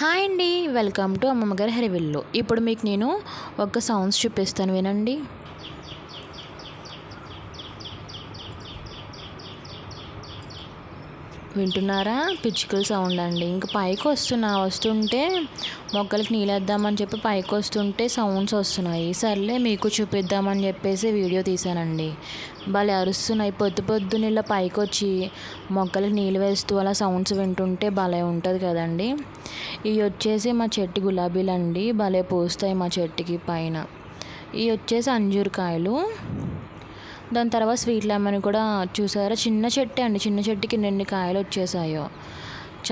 Hi అండి welcome to అమ్మమ్మ గారి హరివిల్లు. ఇప్పుడు మీకు నేను ఒక సౌండ్స్ చూపిస్తాను వినండి. వింటున్నారా? పిచ్చుకల సౌండ్ అండి. ఇంకా పైకి వస్తున్నా. వస్తుంటే మొక్కలకి నీళ్ళేద్దామని చెప్పి పైకి వస్తుంటే సౌండ్స్ వస్తున్నాయి. సర్లే మీకు చూపిద్దామని చెప్పేసి వీడియో తీశానండి. భలే అరుస్తున్నాయి. పొద్దు పొద్దున్న ఇలా పైకి వచ్చి మొక్కలకి నీళ్ళు వేస్తూ అలా సౌండ్స్ వింటుంటే భలే ఉంటుంది కదండి. ఇవి వచ్చేసి మా చెట్టు గులాబీలు అండి భలే పూస్తాయి మా చెట్టుకి పైన. ఇవి వచ్చేసి అంజూరు కాయలు. దాని తర్వాత స్వీట్ లెమన్ కూడా చూసారా? చిన్న చెట్టే అండి. చిన్న చెట్టుకి ఎన్ని కాయలు వచ్చేసాయో.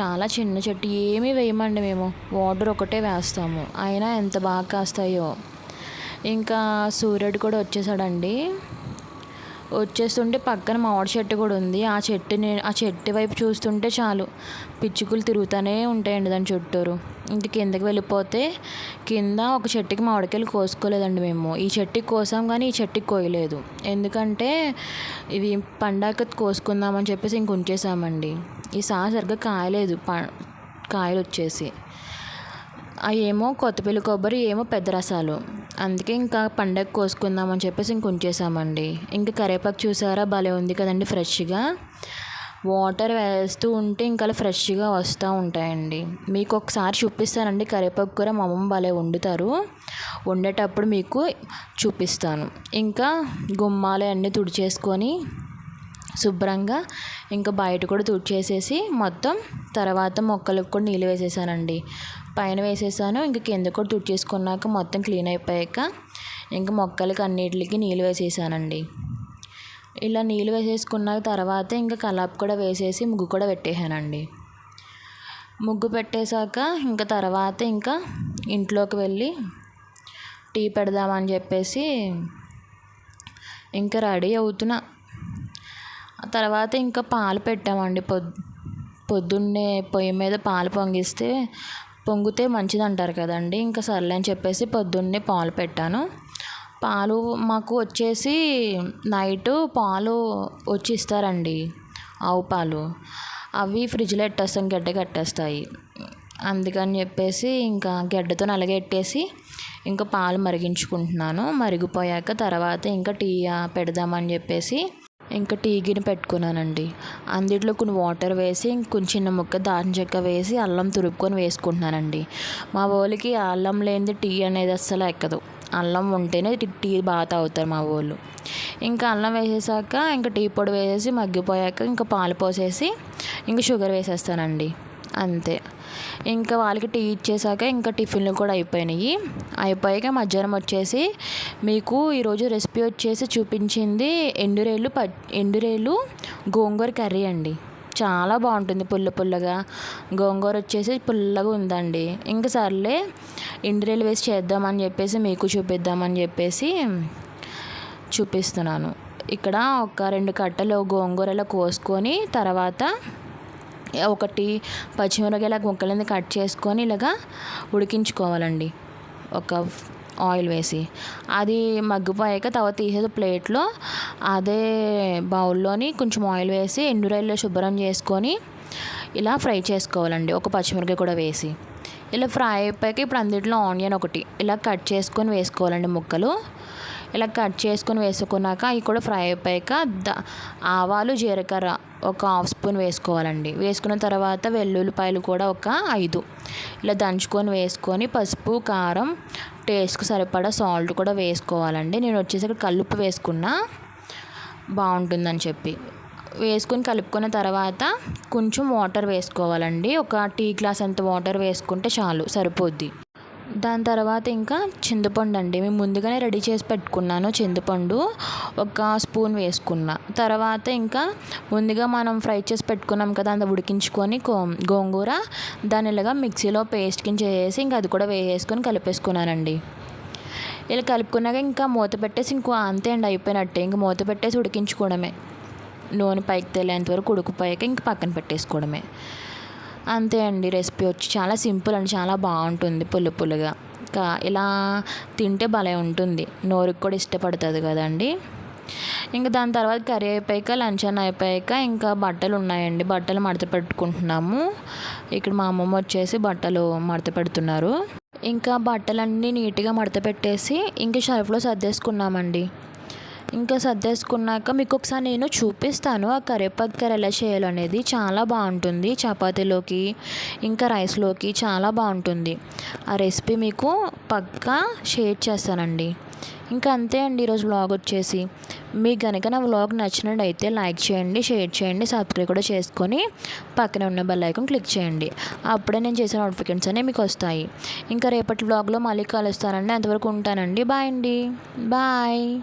చాలా చిన్న చెట్టు. ఏమీ వేయమండి మేము. వాటర్ ఒకటే వేస్తాము. అయినా ఎంత బాగా కాస్తాయో. ఇంకా సూర్యుడు కూడా వచ్చేసాడండి. వచ్చేస్తుంటే పక్కన మామిడి చెట్టు కూడా ఉంది. ఆ చెట్టుని ఆ చెట్టు వైపు చూస్తుంటే చాలు పిచ్చుకలు తిరుగుతూనే ఉంటాయండి దాని చుట్టూరు. ఇంక కిందకి వెళ్ళిపోతే కింద ఒక చెట్టుకి మామిడికాయలు కోసుకోలేదండి మేము. ఈ చెట్టుకి కోసాం కానీ ఈ చెట్టుకి కోయలేదు. ఎందుకంటే ఇవి పండాక కోసుకుందామని చెప్పేసి ఇంక ఉంచేసామండి. ఈసారి సరిగ్గా కాయలేదు. ప కాయలు వచ్చేసి. అవి ఏమో కొత్తపల్లి కొబ్బరి ఏమో పెద్ద రసాలు. అందుకే ఇంకా పండగ కోసుకుందామని చెప్పేసి ఇంక ఉంచేసామండి. ఇంకా కరివేపాకు చూసారా? భలే ఉంది కదండి ఫ్రెష్గా. వాటర్ వేస్తూ ఉంటే ఇంకా అలా ఫ్రెష్గా వస్తూ ఉంటాయండి. మీకు ఒకసారి చూపిస్తానండి. కరివేపాకు కూర మా అమ్మమ్మ భలే వండుతారు. వండేటప్పుడు మీకు చూపిస్తాను. ఇంకా గుమ్మాలు అన్నీ తుడిచేసుకొని శుభ్రంగా ఇంకా బయట కూడా తుడిచేసేసి మొత్తం తర్వాత మొక్కలకు కూడా నీళ్ళు వేసేసానండి. పైన వేసేసాను. ఇంకా కింద కూడా తుడిచేసుకున్నాక మొత్తం క్లీన్ అయిపోయాక ఇంకా మొక్కలకి అన్నిటికి నీళ్ళు వేసేసానండి. ఇలా నీళ్ళు వేసేసుకున్న తర్వాత ఇంకా కలాప్ కూడా వేసేసి ముగ్గు కూడా పెట్టేశానండి. ముగ్గు పెట్టేశాక ఇంకా తర్వాత ఇంకా ఇంట్లోకి వెళ్ళి టీ పెడదామని చెప్పేసి ఇంకా రెడీ అవుతున్నా. తర్వాత ఇంకా పాలు పెట్టామండి. పొద్దు పొద్దున్నే పొయ్యి మీద పాలు పొంగిస్తే పొంగితే మంచిది అంటారు కదండి. ఇంకా సర్లే అని చెప్పేసి పొద్దున్నే పాలు పెట్టాను. పాలు మాకు వచ్చేసి నైట్ పాలు వచ్చి ఇస్తారండి. ఆవు పాలు. అవి ఫ్రిడ్జ్లో పెట్టేస్తాం గడ్డ కట్టేస్తాయి. అందుకని చెప్పేసి ఇంకా గడ్డతో నలగెట్టేసి ఇంకా పాలు మరిగించుకుంటున్నాను. మరిగిపోయాక తర్వాత ఇంకా టీ పెడదామని చెప్పేసి ఇంకా టీ గిన్నె పెట్టుకున్నానండి. అందులో కొన్ని వాటర్ వేసి కొంచెం చిన్న ముక్క దాని చెక్క వేసి అల్లం తురుపుకొని వేసుకుంటున్నానండి. మా వాళ్ళకి అల్లం లేనిది టీ అనేది అస్సలు ఎక్కదు. అల్లం ఉంటేనే టీ బాగా తాగుతారు మా వాళ్ళు. ఇంకా అల్లం వేసేసాక ఇంకా టీ పొడి వేసేసి మగ్గిపోయాక ఇంకా పాలు పోసేసి ఇంకా షుగర్ వేసేస్తానండి. అంతే. ఇంకా వాళ్ళకి టీ ఇచ్చేసాక ఇంకా టిఫిన్లు కూడా అయిపోయినాయి. అయిపోయాక మధ్యాహ్నం వచ్చేసి మీకు ఈరోజు రెసిపీ వచ్చేసి చూపించింది ఎండురేలు ప ఎండురేలు గోంగూర కర్రీ అండి. చాలా బాగుంటుంది పుల్ల పుల్లగా. గోంగూర వచ్చేసి పుల్లగా ఉందండి. ఇంకా సర్లే ఎండురేలు వేసి చేద్దామని చెప్పేసి మీకు చూపిద్దామని చెప్పేసి చూపిస్తున్నాను. ఇక్కడ ఒక రెండు కట్టలు గోంగూరలో కోసుకొని తర్వాత ఒకటి పచ్చిమిరపకాయల ముక్కలని కట్ చేసుకొని ఇలాగా ఉడికించుకోవాలండి. ఒక ఆయిల్ వేసి. అది మగ్గిపోయాక తర్వాత తీసేసి ప్లేట్లో అదే బౌల్లోని కొంచెం ఆయిల్ వేసి ఎండురాయిల్లో శుభ్రం చేసుకొని ఇలా ఫ్రై చేసుకోవాలండి. ఒక పచ్చిమిరపకాయ కూడా వేసి. ఇలా ఫ్రై అయిపోయాక ఇప్పుడు అన్నిటిలో ఆనియన్ ఒకటి. ఇలా కట్ చేసుకొని వేసుకోవాలండి ముక్కలు. ఇలా కట్ చేసుకొని వేసుకున్నాక అవి కూడా ఫ్రై అయిపోయాక ద ఆవాలు జీలకర్ర ఒక హాఫ్ స్పూన్ వేసుకోవాలండి. వేసుకున్న తర్వాత వెల్లుల్లిపాయలు కూడా ఒక ఐదు. ఇలా దంచుకొని వేసుకొని పసుపు కారం టేస్ట్కి సరిపడా సాల్ట్ కూడా వేసుకోవాలండి. నేను వచ్చేసి కల్లుప్పు వేసుకున్నా బాగుంటుందని చెప్పి. వేసుకొని కలుపుకున్న తర్వాత కొంచెం వాటర్ వేసుకోవాలండి. ఒక టీ గ్లాస్ అంత వాటర్ వేసుకుంటే చాలు సరిపోద్ది. దాని తర్వాత ఇంకా చింతపండు అండి మేము ముందుగానే రెడీ చేసి పెట్టుకున్నాను చింతపండు. ఒక స్పూన్ వేసుకున్న. తర్వాత ఇంకా ముందుగా మనం ఫ్రై చేసి పెట్టుకున్నాం కదా అంత ఉడికించుకొని గోంగూర దాని ఇలాగా మిక్సీలో పేస్ట్ కింద చేసి ఇంకా అది కూడా వేసేసుకొని కలిపేసుకున్నానండి. ఇలా కలుపుకున్నాక ఇంకా మూత పెట్టేసి ఇంకో అంతే అండి అయిపోయినట్టే. ఇంకా మూత పెట్టేసి ఉడికించుకోవడమే. నూనె పైకి తేలేంత వరకు ఉడికిపోయాక ఇంక పక్కన పెట్టేసుకోవడమే. అంతే అండి రెసిపీ వచ్చి చాలా సింపుల్ అండి చాలా బాగుంటుంది పులు పులుగా. ఇంకా ఇలా తింటే భలే ఉంటుంది నోరుకి కూడా ఇష్టపడుతుంది కదండి. ఇంకా దాని తర్వాత కర్రీ అయిపోయాక లంచ్ అయిపోయాక ఇంకా బట్టలు ఉన్నాయండి బట్టలు మడత పెట్టుకుంటున్నాము. ఇక్కడ మా అమ్మమ్మ వచ్చేసి బట్టలు మడత పెడుతున్నారు. ఇంకా బట్టలన్నీ నీట్గా మడత పెట్టేసి ఇంకా షర్ఫ్లో సర్దేసుకున్నామండి. ఇంకా సర్దేసుకున్నాక మీకు ఒకసారి నేను చూపిస్తాను ఆ కరివేపాకు కర్రీ ఎలా చేయాలనేది చాలా బాగుంటుంది. చపాతీలోకి ఇంకా రైస్లోకి చాలా బాగుంటుంది. ఆ రెసిపీ మీకు పక్కా షేర్ చేస్తానండి. ఇంకా అంతే అండి ఈరోజు వ్లాగ్ వచ్చేసి. మీకు కనుక నా వ్లాగ్ నచ్చినట్టయితే లైక్ చేయండి షేర్ చేయండి సబ్స్క్రైబ్ కూడా చేసుకొని పక్కనే ఉన్న బెల్ ఐకాన్ క్లిక్ చేయండి. అప్పుడే నేను చేసే నోటిఫికేషన్స్ అనేవి మీకు వస్తాయి. ఇంకా రేపటి వ్లాగ్లో మళ్ళీ కలుస్తానండి. అంతవరకు ఉంటానండి. బాయ్ అండి. బాయ్.